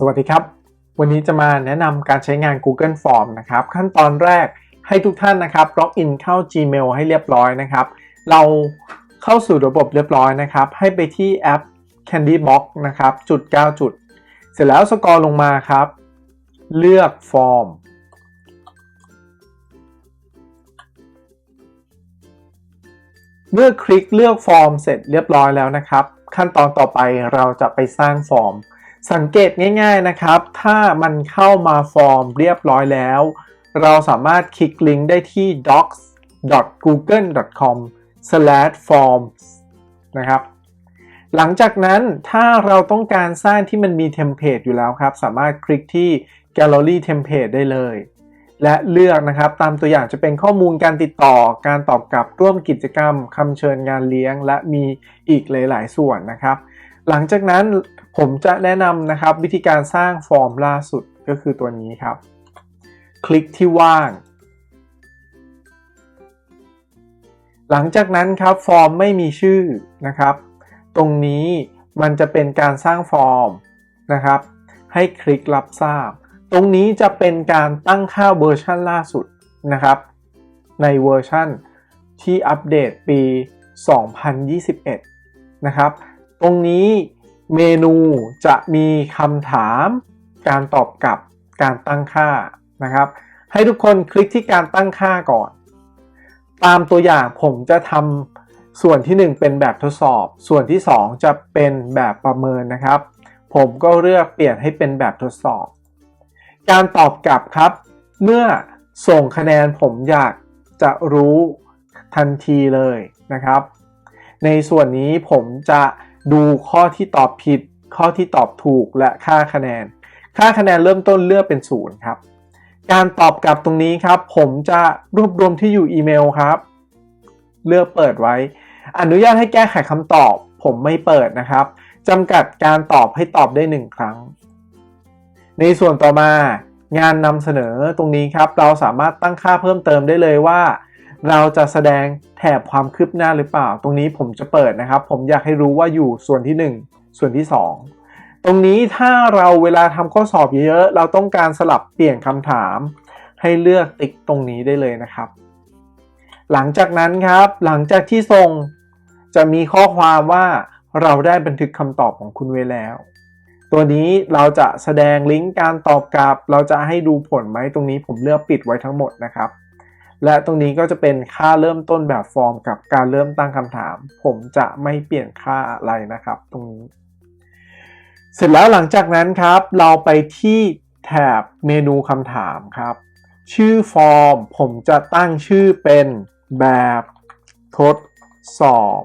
สวัสดีครับ วันนี้จะมาแนะนำการใช้งาน Google Form นะครับ ขั้นตอนแรกให้ทุกท่านนะครับล็อกอินเข้า Gmail ให้เรียบร้อยนะครับ เราเข้าสู่ระบบเรียบร้อยนะครับ ให้ไปที่แอป Candybox นะครับ จุด 9 จุด เสร็จแล้วสกอร์ลงมาครับ เลือกฟอร์มเมื่อคลิกเลือกฟอร์มเสร็จเรียบร้อยแล้วนะครับ ขั้นตอนต่อไปเราจะไปสร้างฟอร์ม สังเกตง่ายๆนะครับ ถ้ามันเข้ามาฟอร์มเรียบร้อยแล้ว เราสามารถคลิกลิงก์ได้ที่ docs.google.com/forms นะครับ หลังจากนั้นถ้าเราต้องการสร้างที่มันมีเทมเพลตอยู่แล้วครับ สามารถคลิกที่ Gallery Template ได้เลย และเลือกนะครับตามตัวอย่างจะเป็นข้อมูลการติดต่อ การตอบกลับร่วมกิจกรรมคำเชิญงานเลี้ยง และมีอีกหลาย ๆ ส่วนนะครับ หลังจากนั้น ผมจะแนะนำนะครับวิธีการสร้างฟอร์มล่าสุดก็คือตัวนี้ครับ คลิกที่ว่าง หลังจากนั้นครับฟอร์มไม่มีชื่อนะครับ ตรงนี้มันจะเป็นการสร้างฟอร์มนะครับ ให้คลิกรับทราบ ตรงนี้จะเป็นการตั้งค่าเวอร์ชันล่าสุดนะครับ ในเวอร์ชันที่อัปเดตปี 2021 นะครับ ตรงนี้ เมนูจะมีคำถาม การตอบกลับ การตั้งค่านะครับ ให้ทุกคนคลิกที่การตั้งค่าก่อน ตามตัวอย่างผมจะทำส่วนที่ 1 เป็นแบบทดสอบ ส่วนที่ 2 จะเป็นแบบประเมินนะครับ ผมก็เลือกเปลี่ยนให้เป็นแบบทดสอบ การตอบกลับครับ เมื่อส่งคะแนนผมอยากจะรู้ทันทีเลยนะครับ ในส่วนนี้ผมจะ ดูข้อที่ตอบผิด ข้อที่ตอบถูกและค่าคะแนน ค่าคะแนนเริ่มต้นเลือกเป็นศูนย์ครับ การตอบกลับตรงนี้ครับ ผมจะรวบรวมที่อยู่อีเมลครับ เลือกเปิดไว้ อนุญาตให้แก้ไขคำตอบ ผมไม่เปิดนะครับจำกัดการตอบให้ตอบได้หนึ่งครั้ง ในส่วนต่อมางานนำเสนอตรงนี้ครับ เราสามารถตั้งค่าเพิ่มเติมได้เลยว่า เราจะแสดงแถบความคืบหน้าหรือเปล่า ตรงนี้ผมจะเปิดนะครับ ผมอยากให้รู้ว่าอยู่ส่วนที่ 1 ส่วนที่ 2 ตรงนี้ถ้าเราเวลาทำข้อสอบเยอะๆเราต้องการสลับเปลี่ยนคำถาม ให้เลือกติ๊กตรงนี้ได้เลยนะครับ หลังจากนั้นครับหลังจากที่ส่งจะมีข้อความว่าเราได้บันทึกคำตอบของคุณไว้แล้ว ตัวนี้เราจะแสดงลิงก์การตอบกลับ เราจะให้ดูผลไหมตรงนี้ผมเลือกปิดไว้ทั้งหมดนะครับ และตรงนี้ก็จะเป็นค่าเริ่มต้นแบบฟอร์มกับการเริ่มตั้งคำถาม ผมจะไม่เปลี่ยนค่าอะไรนะครับ ตรงนี้ เสร็จแล้วหลังจากนั้นครับ เราไปที่แถบเมนูคำถามครับ ชื่อฟอร์ม ผมจะตั้งชื่อเป็นแบบทดสอบ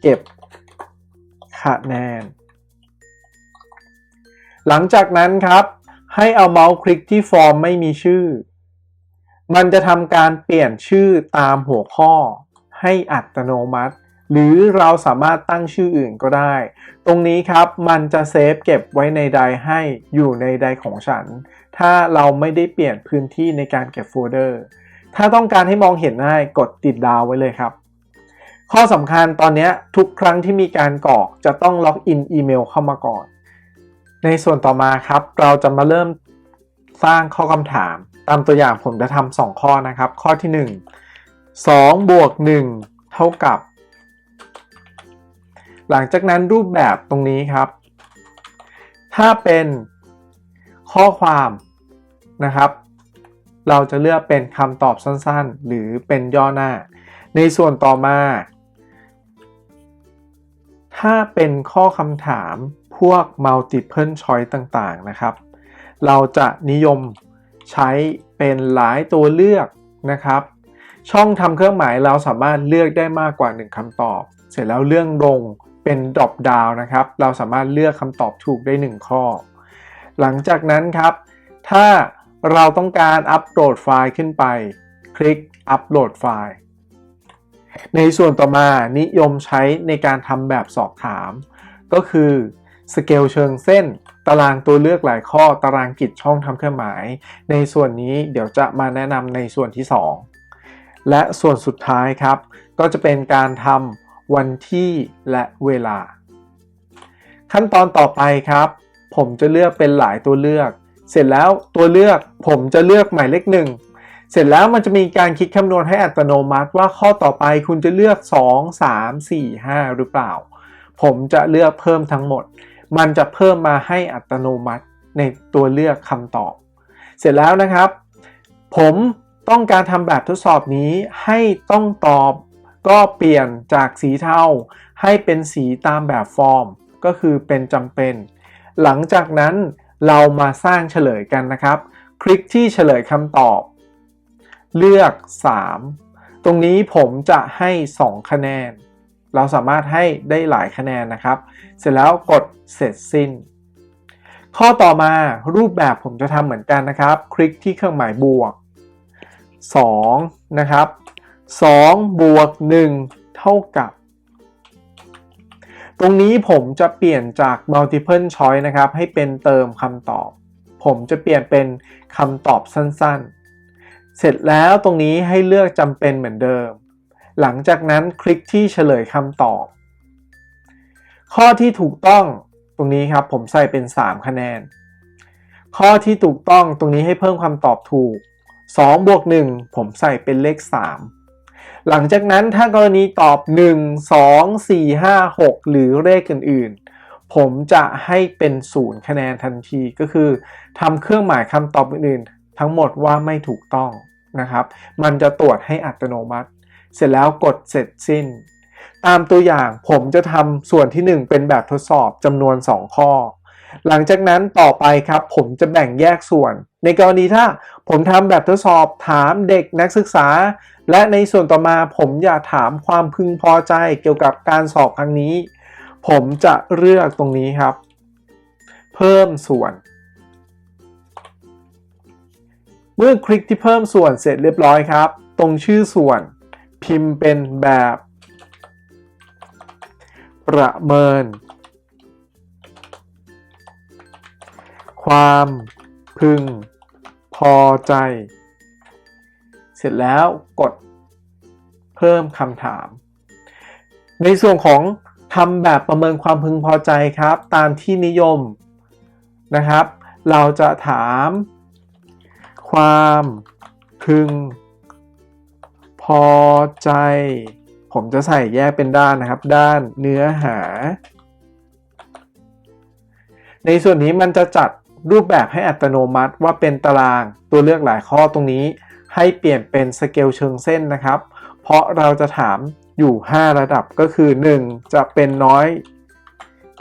เก็บคะแนน หลังจากนั้นครับ ให้เอาเมาส์คลิกที่ฟอร์มไม่มีชื่อ มันจะทำการเปลี่ยนชื่อตามหัวข้อให้อัตโนมัติ หรือเราสามารถตั้งชื่ออื่นก็ได้ ตรงนี้ครับมันจะเซฟเก็บไว้ในไดร์ให้อยู่ในไดร์ของฉัน ถ้าเราไม่ได้เปลี่ยนพื้นที่ในการเก็บโฟลเดอร์ ถ้าต้องการให้มองเห็นง่ายกดติดดาวไว้เลยครับ ข้อสำคัญตอนนี้ทุกครั้งที่มีการกรอกจะต้องล็อกอินอีเมลเข้ามาก่อน ในส่วนต่อมาครับ เราจะมาเริ่มสร้างข้อคำถาม ตามตัวอย่างผมจะทำสองข้อนะครับ ข้อที่ 1 2บวก1เท่ากับ หลังจากนั้นรูปแบบตรงนี้ครับ ถ้าเป็นข้อความนะครับ เราจะเลือกเป็นคำตอบสั้นๆ หรือเป็นย่อหน้า ในส่วนต่อมา ถ้าเป็นข้อคำถามพวก multiple choice ต่างๆนะครับ เราจะนิยม ใช้เป็นหลายตัวเลือกนะครับ ช่องทำเครื่องหมายเราสามารถเลือกได้มากกว่า 1คำตอบ เสร็จแล้วเรื่องลงเป็น drop down นะครับ เราสามารถเลือกคำตอบถูกได้ 1 ข้อ หลังจากนั้นครับ ถ้าเราต้องการอัปโหลดไฟล์ขึ้นไป คลิกอัปโหลดไฟล์ ในส่วนต่อมานิยมใช้ในการทำแบบสอบถาม ก็คือ สเกลเชิงเส้น ตารางตัวเลือกหลายข้อ ตารางกิจช่องทำเครื่องหมาย ในส่วนนี้เดี๋ยวจะมาแนะนำในส่วนที่ 2 และส่วนสุดท้ายครับ ก็จะเป็นการทำวันที่และเวลา ขั้นตอนต่อไปครับ ผมจะเลือกเป็นหลายตัวเลือก เสร็จแล้วตัวเลือกผมจะเลือกหมายเลขหนึ่งเสร็จแล้วมันจะมีการคิดคำนวณให้อัตโนมัติว่าข้อต่อไปคุณจะเลือก 2 3 4 5 หรือเปล่า ผมจะเลือกเพิ่มทั้งหมด มันจะเพิ่มมาให้อัตโนมัติในตัวเลือกคำตอบ เสร็จแล้วนะครับ ผมต้องการทำแบบทดสอบนี้ให้ต้องตอบก็เปลี่ยนจากสีเทาให้เป็นสีตามแบบฟอร์ม ก็คือเป็นจำเป็น หลังจากนั้นเรามาสร้างเฉลยกันนะครับ คลิกที่เฉลยคำตอบ เลือก 3 ตรงนี้ผมจะให้ 2 คะแนน เราสามารถให้ได้หลายคะแนนนะครับ เสร็จแล้วกดเสร็จสิ้น ข้อต่อมารูปแบบผมจะทำเหมือนกันนะครับ คลิกที่เครื่องหมายบวก 2 นะครับ 2 บวก 1 เท่ากับ ตรงนี้ผมจะเปลี่ยนจาก multiple choice นะครับ ให้เป็นเติมคำตอบ ผมจะเปลี่ยนเป็นคำตอบสั้นๆ เสร็จแล้วตรงนี้ให้เลือกจำเป็นเหมือนเดิม หลังจากนั้นคลิกที่เฉลยคำตอบ ข้อที่ถูกต้องตรงนี้ครับผมใส่เป็น 3 คะแนน ข้อที่ถูกต้องตรงนี้ให้เพิ่มคำตอบถูก2บวก1ผมใส่เป็นเลข 3 หลังจากนั้นถ้ากรณีตอบ 1 2 4 5 6 หรือเลขอื่นๆ ผมจะให้เป็น0คะแนนทันทีก็คือทำเครื่องหมายคำตอบอื่นๆ ทั้งหมดว่าไม่ถูกต้องนะครับ มันจะตรวจให้อัตโนมัติ เสร็จแล้วกดเสร็จสิ้น ตามตัวอย่างผมจะทำส่วนที่ 1 เป็นแบบทดสอบจำนวน 2 ข้อ หลังจากนั้นต่อไปครับผมจะแบ่งแยกส่วน ในกรณีถ้าผมทำแบบทดสอบถามเด็กนักศึกษา และในส่วนต่อมาผมอยากถามความพึงพอใจเกี่ยวกับการสอบครั้งนี้ ผมจะเลือกตรงนี้ครับ เพิ่มส่วนเมื่อคลิกที่เพิ่มส่วนเสร็จเรียบร้อยครับ ตรงชื่อส่วน พิมพ์เป็นแบบ ประเมิน ความพึงพอใจ เสร็จแล้วกดเพิ่มคำถาม ในส่วนของทำแบบประเมินความพึงพอใจครับ ตามที่นิยมนะครับ เราจะถาม ความพึงพ พอใจ ผมจะใส่แยกเป็นด้านนะครับ ด้านเนื้อหา ในส่วนนี้มันจะจัดรูปแบบให้อัตโนมัติว่าเป็นตารางตัวเลือกหลายข้อตรงนี้ ให้เปลี่ยนเป็นสเกลเชิงเส้นนะครับ เพราะเราจะถามอยู่ 5 ระดับก็คือ 1 จะเป็นน้อย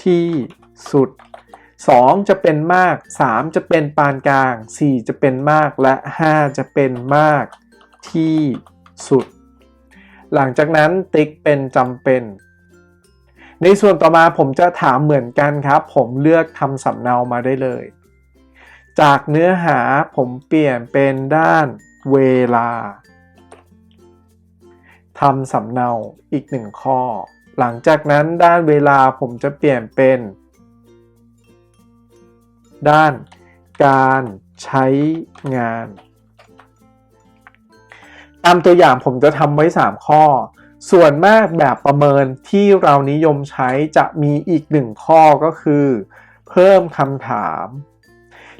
ที่สุด 2 จะเป็นมาก 3 จะเป็นปานกลาง 4 จะเป็นมากและ 5 จะเป็นมากที่ สุด หลังจากนั้นติ๊กเป็นจำเป็น ในส่วนต่อมาผมจะถามเหมือนกันครับ ผมเลือกทำสำเนามาได้เลย จากเนื้อหาผมเปลี่ยนเป็นด้านเวลาทำสำเนาอีกหนึ่งข้อ หลังจากนั้นด้านเวลาผมจะเปลี่ยนเป็น ด้านการใช้งาน ตามตัวอย่างผมจะทำไว้ 3 ข้อ ส่วนมากแบบประเมินที่เรานิยมใช้จะมีอีกหนึ่งข้อก็คือ เพิ่มคำถาม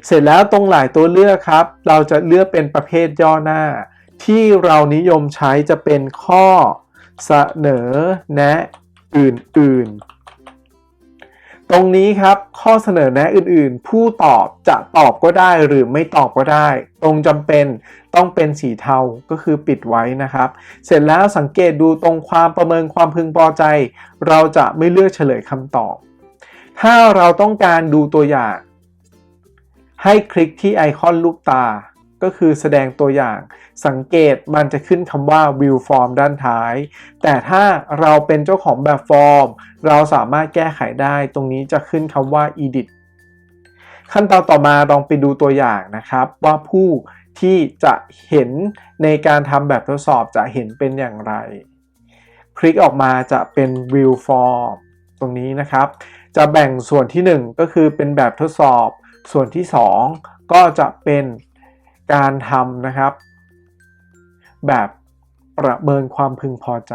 เสร็จแล้วตรงหลายตัวเลือกครับ เราจะเลือกเป็นประเภทย่อหน้า ที่เรานิยมใช้จะเป็นข้อเสนอแนะอื่นๆ ตรงนี้ครับข้อเสนอแนะอื่นๆ ผู้ตอบจะตอบก็ได้หรือไม่ตอบก็ได้ ตรงจำเป็นต้องเป็นสีเทาก็คือปิดไว้นะครับ เสร็จแล้วสังเกตดูตรงความประเมินความพึงพอใจ เราจะไม่เลือกเฉลยคำตอบ ถ้าเราต้องการดูตัวอย่าง ให้คลิกที่ไอคอนลูกตา ก็คือแสดงตัวอย่าง สังเกตมันจะขึ้นคำว่า view form ด้านท้าย แต่ถ้าเราเป็นเจ้าของแบบฟอร์ม เราสามารถแก้ไขได้ตรงนี้จะขึ้นคำว่า edit ขั้นตอนต่อมาลองไปดูตัวอย่างนะครับ ว่าผู้ที่จะเห็นในการทำแบบทดสอบจะเห็นเป็นอย่างไร คลิกออกมาจะเป็น view form ตรงนี้นะครับ จะแบ่งส่วนที่ 1 ก็คือเป็นแบบทดสอบ ส่วนที่ 2 ก็จะเป็น การทำนะครับ แบบประเมินความพึงพอใจ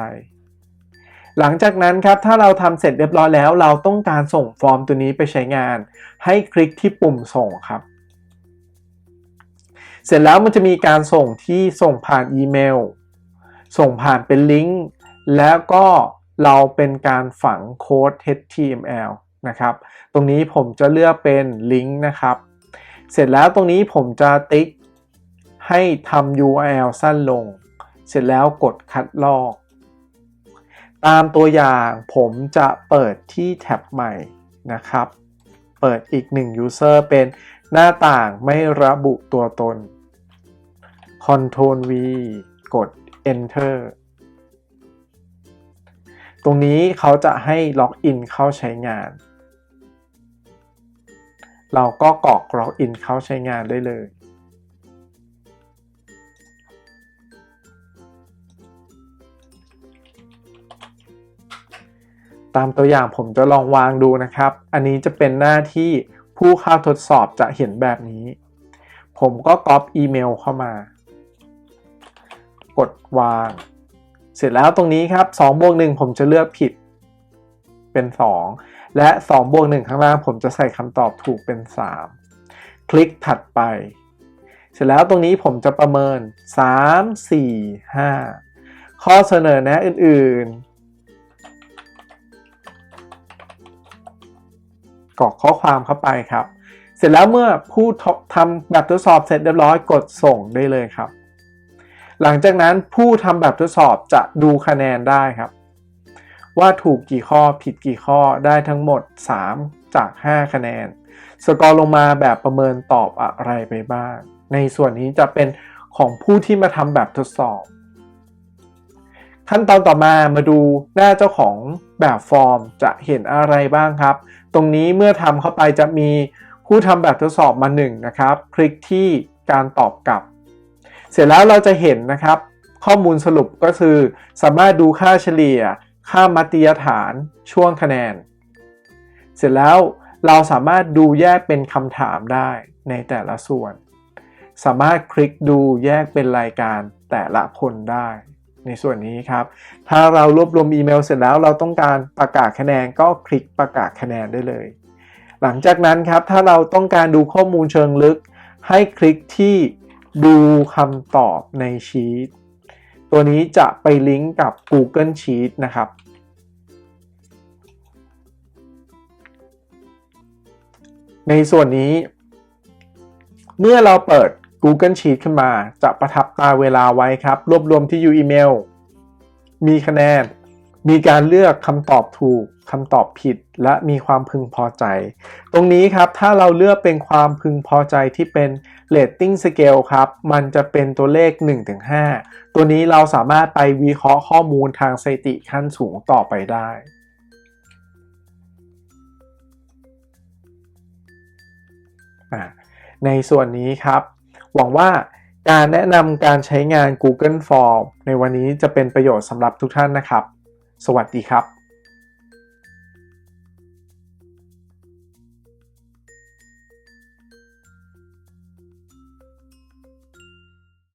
หลังจากนั้นครับถ้าเราทำเสร็จเรียบร้อยแล้ว เราต้องการส่งฟอร์มตัวนี้ไปใช้งาน ให้คลิกที่ปุ่มส่งครับ เสร็จแล้วมันจะมีการส่งที่ส่งผ่านอีเมล ส่งผ่านเป็นลิงก์แล้วก็เราเป็นการฝังโค้ด HTML นะครับ ตรงนี้ผมจะเลือกเป็นลิงก์นะครับ เสร็จแล้วตรงนี้ผมจะติ๊ก ให้ทำ URL สั้นลง เสร็จแล้วกดคัดลอก ตามตัวอย่างผมจะเปิดที่แท็บใหม่นะครับ เปิดอีกหนึ่ง User เป็นหน้าต่างไม่ระบุตัวตน Ctrl V กด Enter ตรงนี้เขาจะให้ล็อกอินเข้าใช้งาน เราก็กรอกล็อกอินเข้าใช้งานได้เลย ตามตัวอย่างผมจะลองวางดูนะครับ อันนี้จะเป็นหน้าที่ผู้เข้าทดสอบจะเห็นแบบนี้ ผมก็ก๊อปอีเมลเข้ามา กดวาง เสร็จแล้วตรงนี้ครับ2บวก1ผมจะเลือกผิดเป็น 2 และ2บวก1ข้างล่างผมจะใส่คำตอบถูกเป็น 3 คลิกถัดไป เสร็จแล้วตรงนี้ผมจะประเมิน 3 4 5 ข้อเสนอแนะอื่นๆ กรอกข้อความเข้าไปครับ เสร็จแล้วเมื่อผู้ทำแบบทดสอบเสร็จเรียบร้อยกดส่งได้เลยครับ หลังจากนั้นผู้ทำแบบทดสอบจะดูคะแนนได้ครับ ว่าถูกกี่ข้อผิดกี่ข้อได้ทั้งหมด 3 จาก 5 คะแนน สกอร์ลงมาแบบประเมินตอบอะไรไปบ้าง ในส่วนนี้จะเป็นของผู้ที่มาทำแบบทดสอบ ขั้นตอนต่อมามาดูหน้าเจ้าของแบบฟอร์มจะเห็นอะไรบ้างครับ ตรงนี้เมื่อทำเข้าไปจะมีผู้ทำแบบทดสอบมา1นะครับ คลิกที่การตอบกลับ เสร็จแล้วเราจะเห็นนะครับ ข้อมูลสรุปก็คือ สามารถดูค่าเฉลี่ย ค่ามัธยฐานช่วงคะแนน เสร็จแล้วเราสามารถดูแยกเป็นคำถามได้ในแต่ละส่วน สามารถคลิกดูแยกเป็นรายการแต่ละคนได้ ในส่วนนี้ครับ ถ้าเรารวบรวมอีเมลเสร็จแล้วเราต้องการประกาศคะแนนก็คลิกประกาศคะแนนได้เลย หลังจากนั้นครับถ้าเราต้องการดูข้อมูลเชิงลึก ให้คลิกที่ดูคำตอบในชีตตัวนี้จะไปลิงก์กับ Google Sheet นะครับ ในส่วนนี้ เมื่อเราเปิด Google Sheet ขึ้นมา จะประทับตาเวลาไว้ครับ รวบรวมที่อยู่อีเมลมีคะแนน มีการเลือกคำตอบถูกคำตอบผิด และมีความพึงพอใจ ตรงนี้ครับถ้าเราเลือกเป็นความพึงพอใจที่เป็น rating scale ครับ มันจะเป็นตัวเลข 1-5 ตัวนี้เราสามารถไปวิเคราะห์ข้อมูลทางสถิติขั้นสูงต่อไปได้ในส่วนนี้ครับ หวังว่าการแนะนำการใช้งาน Google Form ในวันนี้จะเป็นประโยชน์สำหรับทุกท่านนะครับ สวัสดีครับ